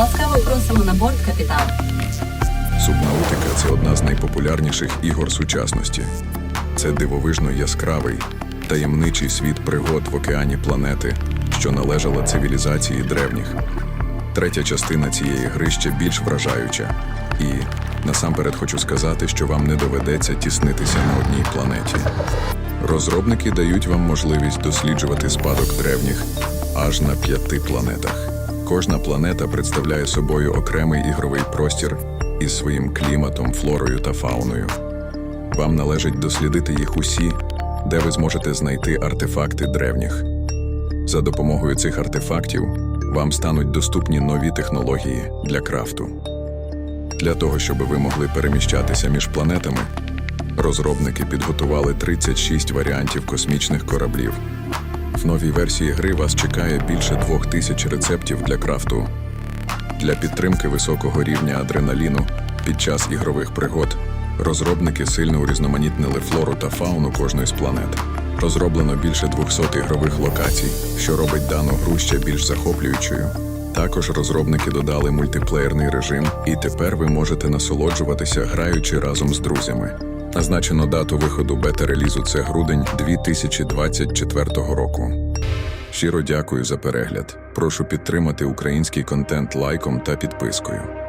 Ласкаво просимо на борт капітан. Субнаутика це одна з найпопулярніших ігор сучасності. Це дивовижно яскравий, таємничий світ пригод в океані планети, що належала цивілізації древніх. Третя частина цієї гри ще більш вражаюча. І насамперед хочу сказати, що вам не доведеться тіснитися на одній планеті. Розробники дають вам можливість досліджувати спадок древніх аж на п'яти планетах. Кожна планета представляє собою окремий ігровий простір із своїм кліматом, флорою та фауною. Вам належить дослідити їх усі, де ви зможете знайти артефакти древніх. За допомогою цих артефактів вам стануть доступні нові технології для крафту. Для того, щоб ви могли переміщатися між планетами, розробники підготували 36 варіантів космічних кораблів. В новій версії гри вас чекає більше двох тисяч рецептів для крафту. Для підтримки високого рівня адреналіну під час ігрових пригод розробники сильно урізноманітнили флору та фауну кожної з планет. Розроблено більше 200 ігрових локацій, що робить дану гру ще більш захоплюючою. Також розробники додали мультиплеєрний режим, і тепер ви можете насолоджуватися, граючи разом з друзями. Назначено дату виходу бета-релізу це грудень 2024 року. Щиро дякую за перегляд. Прошу підтримати український контент лайком та підпискою.